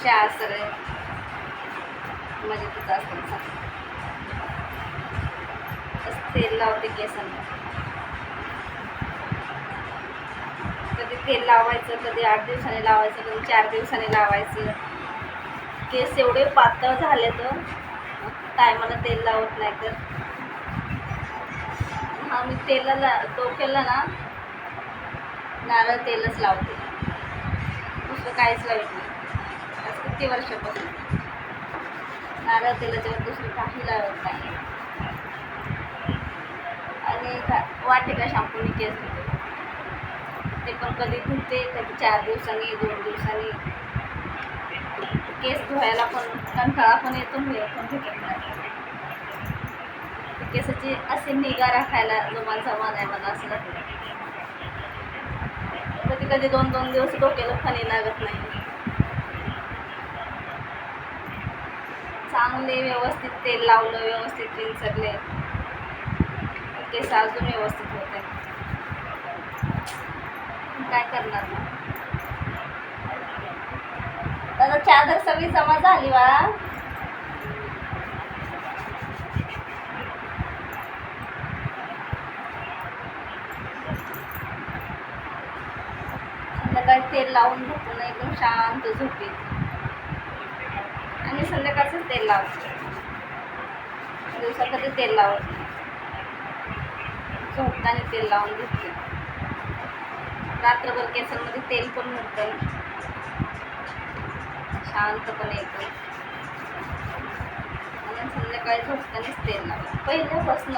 त्याच्यापेक्षा आज सगळे मजेतच असतात असं तेल लावते केसांना. कधी तेल लावायचं कधी आठ दिवसाने लावायचं कधी चार दिवसाने लावायचं. केस एवढे पातळ झाले तर टायमाला तेल लावत नाही तर. हा मी तेलाला तो केला ना नारळ तेलच लावते. दुसरं काहीच लावत नाही. किती वर्षापासून नारळ तेलाच्या दुसरं काही लावत नाही. आणि का वाटिका शॅम्पूने केस धुते ते पण कधी धुते कधी चार दिवसांनी दोन दिवसांनी. केस धुवायला पण कंटाळा पण येतो मुळे पण भेटत केसाची असे निगा राखायला जोमान समान आहे मला असं कधी कधी दोन दोन दिवस डोक्याला फणी लागत नाही. चांगले व्यवस्थित तेल लावलं व्यवस्थित विंचरले. केस अजून व्यवस्थित होते काय करणार दादा चादर सगळी जमा झाली वा संध्याकाळी तेल लावून झोपून एकदम शांत झोप आणि संध्याकाळचं तेल लावते. दिवसा कधी तेल लावत नाही झोपताना तेल लावून घेतले रात्रभर केसांमध्ये तेल पण मुरतं. शांतपणे येतं आणि संध्याकाळी झोपतानाच तेल लावलं पहिल्यापासून.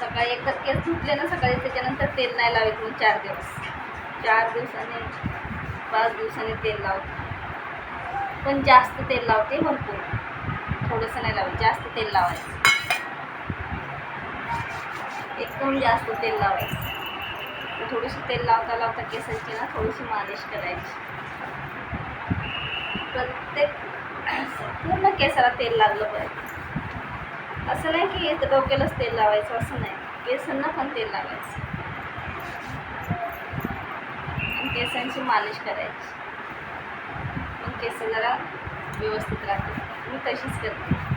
सकाळी एकदा केस धुतले ना सकाळी त्याच्यानंतर तेल नाही लावायचं मग चार दिवस. चार दिवसाने पाच दिवसांनी तेल लावते. पण जास्त तेल लावते भरपूर. थोडंसं नाही लावत जास्त तेल लावायचं. एकदम जास्त तेल लावायचं. थोडीशी तेल लावता लावता केसांची ना थोडीशी मालिश करायची. प्रत्येक पूर्ण केसाला तेल लागलं पाहिजे असं नाही की डोक्यालाच तेल लावायचं असं नाही. केसांना पण तेल लावायचं. केसांची मालिश करायची. केस जरा व्यवस्थित राहते. मी तशीच करते.